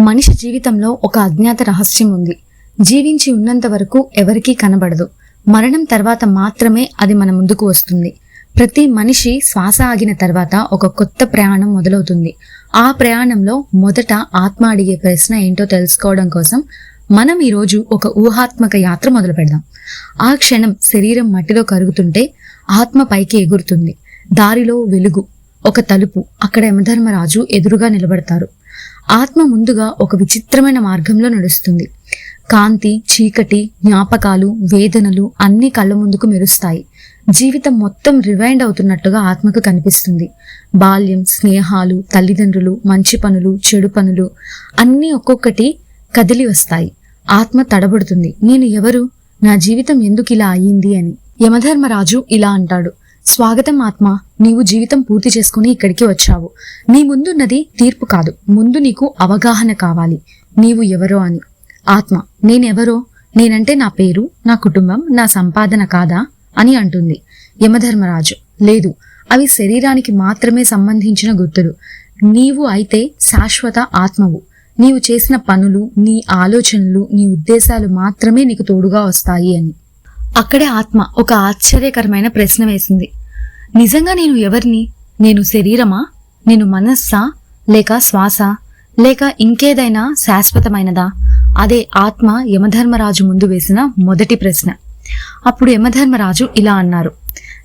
మనిషి జీవితంలో ఒక అజ్ఞాత రహస్యం ఉంది. జీవించి ఉన్నంత వరకు ఎవరికీ కనబడదు. మరణం తర్వాత మాత్రమే అది మన ముందుకు వస్తుంది. ప్రతి మనిషి శ్వాస ఆగిన తర్వాత ఒక కొత్త ప్రయాణం మొదలవుతుంది. ఆ ప్రయాణంలో మొదట ఆత్మ అడిగే ప్రశ్న ఏంటో తెలుసుకోవడం కోసం మనం ఈరోజు ఒక ఊహాత్మక యాత్ర మొదలు పెడదాం. ఆ క్షణం శరీరం మట్టిలో కరుగుతుంటే ఆత్మ పైకి ఎగురుతుంది. దారిలో వెలుగు ఒక తలుపు అక్కడ యమధర్మరాజు ఎదురుగా నిలబడతారు. ఆత్మ ముందుగా ఒక విచిత్రమైన మార్గంలో నడుస్తుంది. కాంతి చీకటి జ్ఞాపకాలు వేదనలు అన్ని కళ్ళ ముందుకు మెరుస్తాయి. జీవితం మొత్తం రివైండ్ అవుతున్నట్టుగా ఆత్మకు కనిపిస్తుంది. బాల్యం స్నేహాలు తల్లిదండ్రులు మంచి పనులు చెడు పనులు అన్నీ ఒక్కొక్కటి కదిలి వస్తాయి. ఆత్మ తడబడుతుంది. నేను ఎవరు? నా జీవితం ఎందుకు ఇలా అయ్యింది అని. యమధర్మరాజు ఇలా అంటాడు. స్వాగతం ఆత్మ నీవు జీవితం పూర్తి చేసుకుని ఇక్కడికి వచ్చావు. నీ ముందున్నది తీర్పు కాదు ముందు నీకు అవగాహన కావాలి. నీవు ఎవరో అని. ఆత్మ నేనెవరో? నేనంటే నా పేరు నా కుటుంబం నా సంపాదన కాదా? అని అంటుంది. యమధర్మరాజు లేదు అవి శరీరానికి మాత్రమే సంబంధించిన గుర్తులు. నీవు అయితే శాశ్వత ఆత్మవు. నీవు చేసిన పనులు నీ ఆలోచనలు నీ ఉద్దేశాలు మాత్రమే నీకు తోడుగా వస్తాయి అని. అక్కడే ఆత్మ ఒక ఆశ్చర్యకరమైన ప్రశ్న వేసింది. నిజంగా నేను ఎవరిని? నేను శరీరమా? నేను మనస్సా? లేక శ్వాస? లేక ఇంకేదైనా శాశ్వతమైనదా? అదే ఆత్మ యమధర్మరాజు ముందు వేసిన మొదటి ప్రశ్న. అప్పుడు యమధర్మరాజు ఇలా అన్నారు.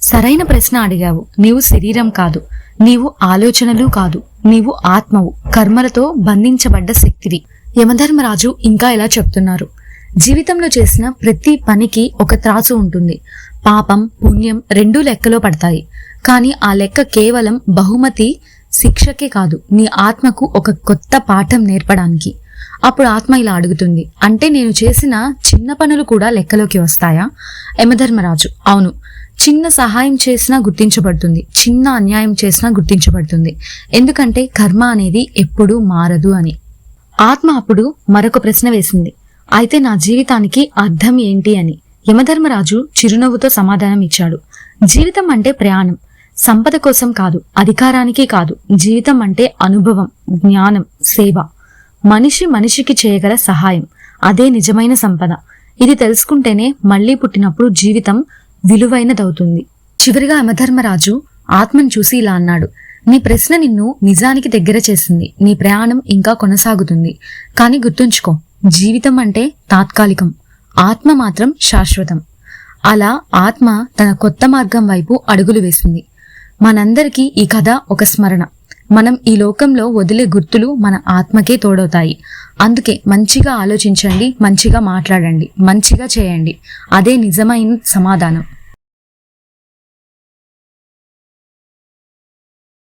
సరైన ప్రశ్న అడిగావు. నీవు శరీరం కాదు. నీవు ఆలోచనలు కాదు. నీవు ఆత్మవు. కర్మలతో బంధించబడ్డ శక్తివి. యమధర్మరాజు ఇంకా ఇలా చెప్తున్నారు. జీవితంలో చేసిన ప్రతి పనికి ఒక త్రాసు ఉంటుంది. పాపం పుణ్యం రెండూ లెక్కలో పడతాయి. కానీ ఆ లెక్క కేవలం బహుమతి శిక్షకే కాదు నీ ఆత్మకు ఒక కొత్త పాఠం నేర్పడానికి. అప్పుడు ఆత్మ ఇలా అడుగుతుంది అంటే నేను చేసిన చిన్న పనులు కూడా లెక్కలోకి వస్తాయా? యమధర్మరాజు అవును. చిన్న సహాయం చేసినా గుర్తించబడుతుంది చిన్న అన్యాయం చేసినా గుర్తించబడుతుంది. ఎందుకంటే కర్మ అనేది ఎప్పుడూ మారదు అని. ఆత్మ అప్పుడు మరొక ప్రశ్న వేసింది. అయితే నా జీవితానికి అర్థం ఏంటి అని యమధర్మరాజు చిరునవ్వుతో సమాధానం ఇచ్చాడు. జీవితం అంటే ప్రయాణం. సంపద కోసం కాదు అధికారానికి కాదు. జీవితం అంటే అనుభవం జ్ఞానం సేవ. మనిషి మనిషికి చేయగల సహాయం. అదే నిజమైన సంపద. ఇది తెలుసుకుంటేనే మళ్ళీ పుట్టినప్పుడు జీవితం విలువైనదవుతుంది. చివరిగా యమధర్మరాజు ఆత్మను చూసి ఇలా అన్నాడు. నీ ప్రశ్న నిన్ను నిజానికి దగ్గర చేసింది. నీ ప్రయాణం ఇంకా కొనసాగుతుంది. కానీ గుర్తుంచుకో జీవితం అంటే తాత్కాలికం. ఆత్మ మాత్రం శాశ్వతం. అలా ఆత్మ తన కొత్త మార్గం వైపు అడుగులు వేసింది మనందరికీ ఈ కథ ఒక స్మరణ. మనం ఈ లోకంలో వదిలే గుర్తులు మన ఆత్మకే తోడవుతాయి. అందుకే మంచిగా ఆలోచించండి మంచిగా మాట్లాడండి మంచిగా చేయండి. అదే నిజమైన సమాధానం.